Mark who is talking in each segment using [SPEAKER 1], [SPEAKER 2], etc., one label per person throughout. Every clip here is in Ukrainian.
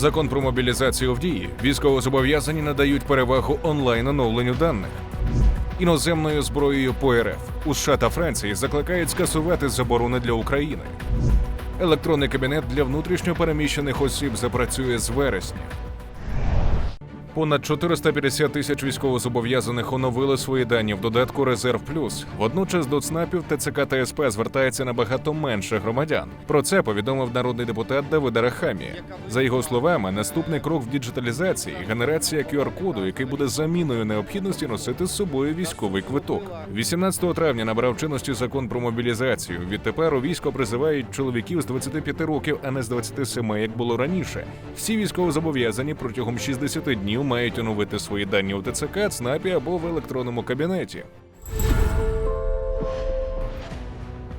[SPEAKER 1] Закон про мобілізацію в дії. Військовозобов'язані надають перевагу онлайн оновленню даних. Іноземною зброєю по РФ у США та Франції закликають скасувати заборони для України. Електронний кабінет для внутрішньо переміщених осіб запрацює з вересня. Понад 450 тисяч військовозобов'язаних оновили свої дані в додатку Резерв Плюс. Водночас до ЦНАПів ТЦК та СП звертається набагато менше громадян. Про це повідомив народний депутат Давид Арахамія. За його словами, наступний крок в діджиталізації генерація QR-коду, який буде заміною необхідності носити з собою військовий квиток. 18 травня набрав чинності закон про мобілізацію. Відтепер у військо призивають чоловіків з 25 років, а не з 27, як було раніше. Всі військовозобов'язані протягом 60 днів мають оновити свої дані у ТЦК, ЦНАПі або в електронному кабінеті.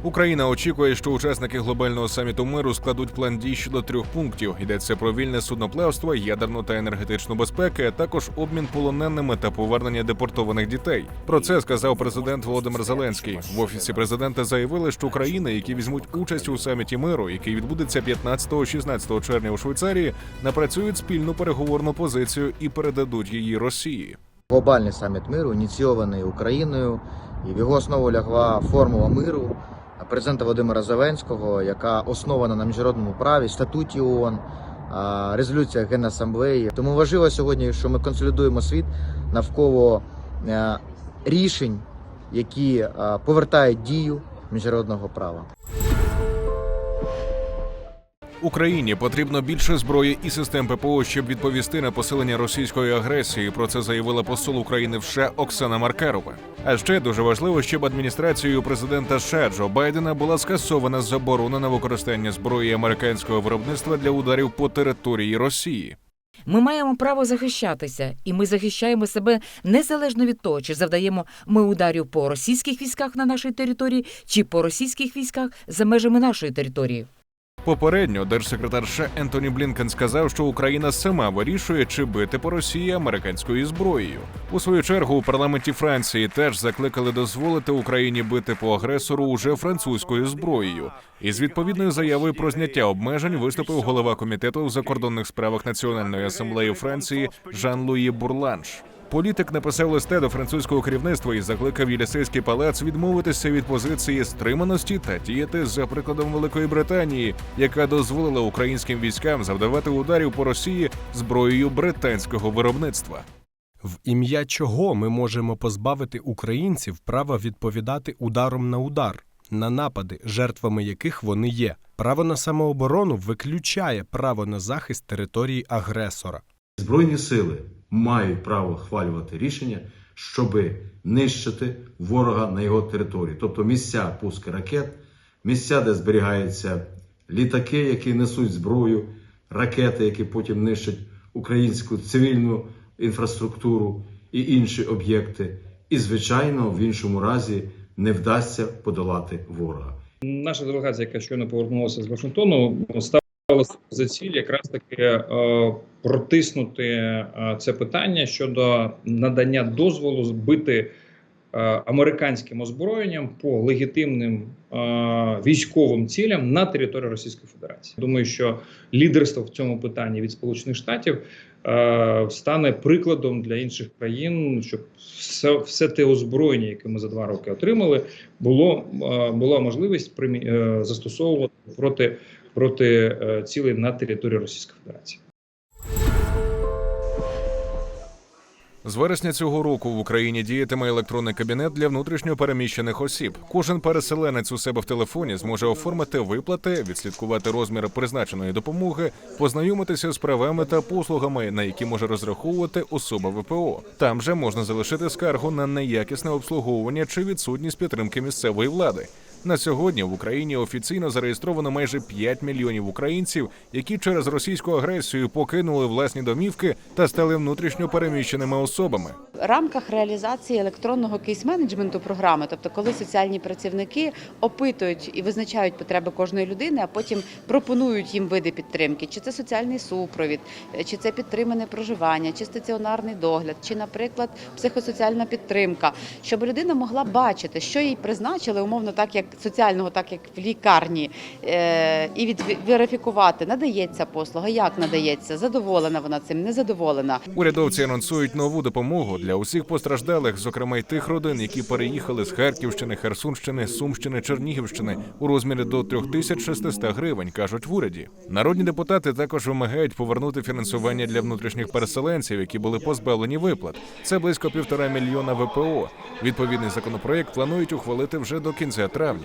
[SPEAKER 1] Україна очікує, що учасники глобального саміту миру складуть план дій щодо трьох пунктів. Йдеться про вільне судноплавство, ядерну та енергетичну безпеку, а також обмін полоненими та повернення депортованих дітей. Про це сказав президент Володимир Зеленський. В офісі президента заявили, що країни, які візьмуть участь у саміті миру, який відбудеться 15-16 червня у Швейцарії, напрацюють спільну переговорну позицію і передадуть її Росії.
[SPEAKER 2] Глобальний саміт миру, ініційований Україною, і в його основу лягла формула миру президента Володимира Зеленського, яка основана на міжнародному праві, статуті ООН, резолюціях Генасамблеї. Тому важливо сьогодні, що ми консолідуємо світ навколо е, рішень, які е, повертають дію міжнародного права.
[SPEAKER 1] Україні потрібно більше зброї і систем ППО, щоб відповісти на посилення російської агресії. Про це заявила посол України в США Оксана Маркарова. А ще дуже важливо, щоб адміністрацією президента США Джо Байдена була скасована заборона на використання зброї американського виробництва для ударів по території Росії.
[SPEAKER 3] Ми маємо право захищатися, і ми захищаємо себе незалежно від того, чи завдаємо ми ударів по російських військах на нашій території, чи по російських військах за межами нашої території.
[SPEAKER 1] Попередньо держсекретар США Ентоні Блінкен сказав, що Україна сама вирішує, чи бити по Росії американською зброєю. У свою чергу у парламенті Франції теж закликали дозволити Україні бити по агресору уже французькою зброєю. Із відповідною заявою про зняття обмежень виступив голова комітету у закордонних справах Національної асамблеї Франції Жан Луї Бурланш. Політик написав листе до французького керівництва і закликав Єлісейський палац відмовитися від позиції стриманості та діяти за прикладом Великої Британії, яка дозволила українським військам завдавати ударів по Росії зброєю британського виробництва.
[SPEAKER 4] В ім'я чого ми можемо позбавити українців права відповідати ударом на удар, на напади, жертвами яких вони є. Право на самооборону виключає право на захист території агресора.
[SPEAKER 5] Збройні сили мають право хвалювати рішення, щоб нищити ворога на його території, тобто місця пуски ракет, місця, де зберігаються літаки, які несуть зброю, ракети, які потім нищать українську цивільну інфраструктуру і інші об'єкти. І, звичайно, в іншому разі не вдасться подолати ворога.
[SPEAKER 6] Наша делегація, яка щойно повернулася з Вашингтону, ставила за ціль якраз таки е, протиснути е, це питання щодо надання дозволу збити е, американським озброєнням по легітимним військовим цілям на території Російської Федерації. Думаю, що лідерство в цьому питанні від Сполучених Штатів стане прикладом для інших країн, щоб все, все те озброєння, яке ми за два роки отримали, було була можливість застосовувати проти проти е, цілей на території Російської Федерації.
[SPEAKER 1] З вересня цього року в Україні діятиме електронний кабінет для внутрішньо переміщених осіб. Кожен переселенець у себе в телефоні зможе оформити виплати, відслідкувати розміри призначеної допомоги, познайомитися з правами та послугами, на які може розраховувати особа ВПО. Там же можна залишити скаргу на неякісне обслуговування чи відсутність підтримки місцевої влади. На сьогодні в Україні офіційно зареєстровано майже 5 мільйонів українців, які через російську агресію покинули власні домівки та стали внутрішньо переміщеними особами.
[SPEAKER 7] В рамках реалізації електронного кейс-менеджменту програми, тобто коли соціальні працівники опитують і визначають потреби кожної людини, а потім пропонують їм види підтримки, чи це соціальний супровід, чи це підтримане проживання, чи стаціонарний догляд, чи, наприклад, психосоціальна підтримка, щоб людина могла бачити, що їй призначили, умовно так як соціального, так як в лікарні, е, і відверифікувати, надається послуга, як надається, задоволена вона цим, не задоволена.
[SPEAKER 1] Урядовці анонсують нову допомогу для усіх постраждалих, зокрема й тих родин, які переїхали з Харківщини, Херсонщини, Сумщини, Чернігівщини у розмірі до 3600 гривень, кажуть в уряді. Народні депутати також вимагають повернути фінансування для внутрішніх переселенців, які були позбавлені виплат. Це близько півтора мільйона ВПО. Відповідний законопроект планують ухвалити вже до кінця травня.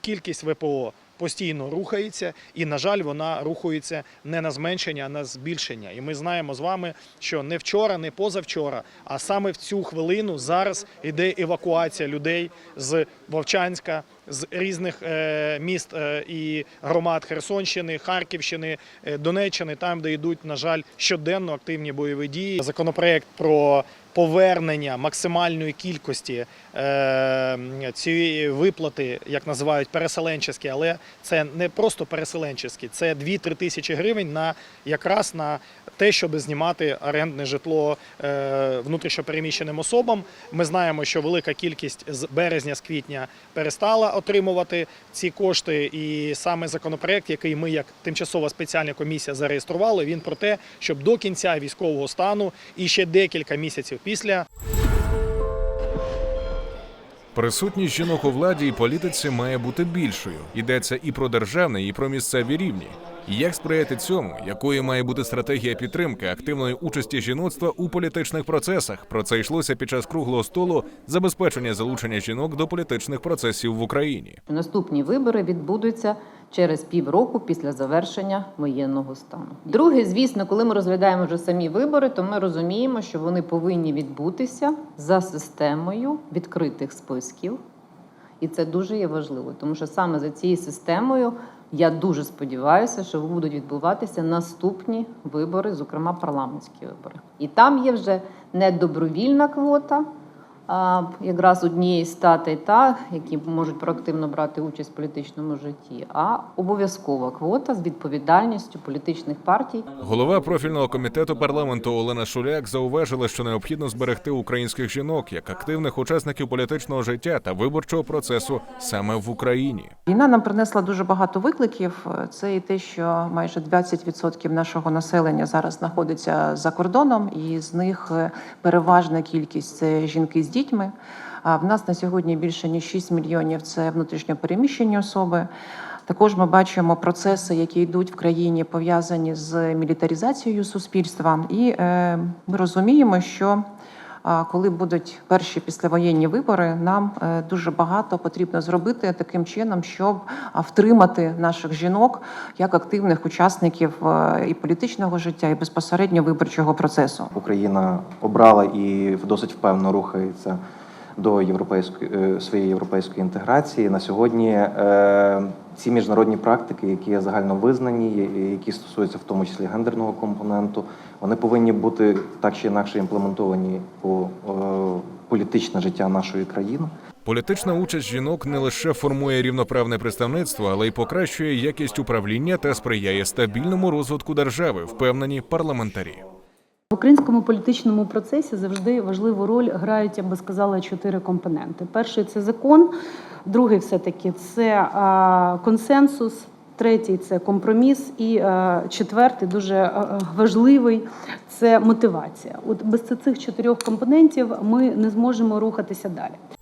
[SPEAKER 8] Кількість ВПО постійно рухається, і, на жаль, вона рухається не на зменшення, а на збільшення. І ми знаємо з вами, що не вчора, не позавчора, а саме в цю хвилину зараз йде евакуація людей з Вовчанська, з різних е, міст е, і громад Херсонщини, Харківщини, е, Донеччини, там, де йдуть, на жаль, щоденно активні бойові дії. Законопроект про повернення максимальної кількості е, цієї виплати, як називають переселенчеські, але це не просто переселенчеські, це 2-3 тисячі гривень на якраз на те, щоб знімати орендне житло е, внутрішньопереміщеним особам. Ми знаємо, що велика кількість з березня з квітня перестала отримувати ці кошти. І саме законопроект, який ми як тимчасова спеціальна комісія зареєстрували, він про те, щоб до кінця військового стану і ще декілька місяців після
[SPEAKER 1] Присутність жінок у владі і політиці має бути більшою. Йдеться і про державний, і про місцеві рівні. Як сприяти цьому? Якою має бути стратегія підтримки активної участі жіноцтва у політичних процесах? Про це йшлося під час круглого столу забезпечення залучення жінок до політичних процесів в Україні.
[SPEAKER 9] Наступні вибори відбудуться через півроку після завершення воєнного стану. Друге, звісно, коли ми розглядаємо вже самі вибори, то ми розуміємо, що вони повинні відбутися за системою відкритих списків. І це дуже є важливо, тому що саме за цією системою я дуже сподіваюся, що будуть відбуватися наступні вибори, зокрема парламентські вибори. І там є вже не добровільна квота, якраз однієї статей, та які можуть проактивно брати участь в політичному житті, а обов'язкова квота з відповідальністю політичних партій.
[SPEAKER 1] Голова профільного комітету парламенту Олена Шуляк зауважила, що необхідно зберегти українських жінок як активних учасників політичного життя та виборчого процесу саме в Україні.
[SPEAKER 10] Війна нам принесла дуже багато викликів. Це і те, що майже 20% нашого населення зараз знаходиться за кордоном, і з них е, переважна кількість це жінки з дітьми. А в нас на сьогодні більше ніж 6 мільйонів це внутрішньопереміщені особи. Також ми бачимо процеси, які йдуть в країні, пов'язані з мілітаризацією суспільства, і е, ми розуміємо, що коли будуть перші післявоєнні вибори, нам е, дуже багато потрібно зробити таким чином, щоб втримати наших жінок як активних учасників е, і політичного життя, і безпосередньо виборчого процесу.
[SPEAKER 11] Україна обрала і досить впевнено рухається до європейської е, своєї європейської інтеграції. На сьогодні е, ці міжнародні практики, які є загальновизнані, і які стосуються в тому числі гендерного компоненту, вони повинні бути так чи інакше імплементовані у е, політичне життя нашої країни.
[SPEAKER 1] Політична участь жінок не лише формує рівноправне представництво, але й покращує якість управління та сприяє стабільному розвитку держави, впевнені парламентарі.
[SPEAKER 12] В українському політичному процесі завжди важливу роль грають, я би сказала, чотири компоненти. Перший це закон, другий все-таки це консенсус, третій це компроміс, і а, четвертий, дуже а, важливий це мотивація. От без цих чотирьох компонентів ми не зможемо рухатися далі.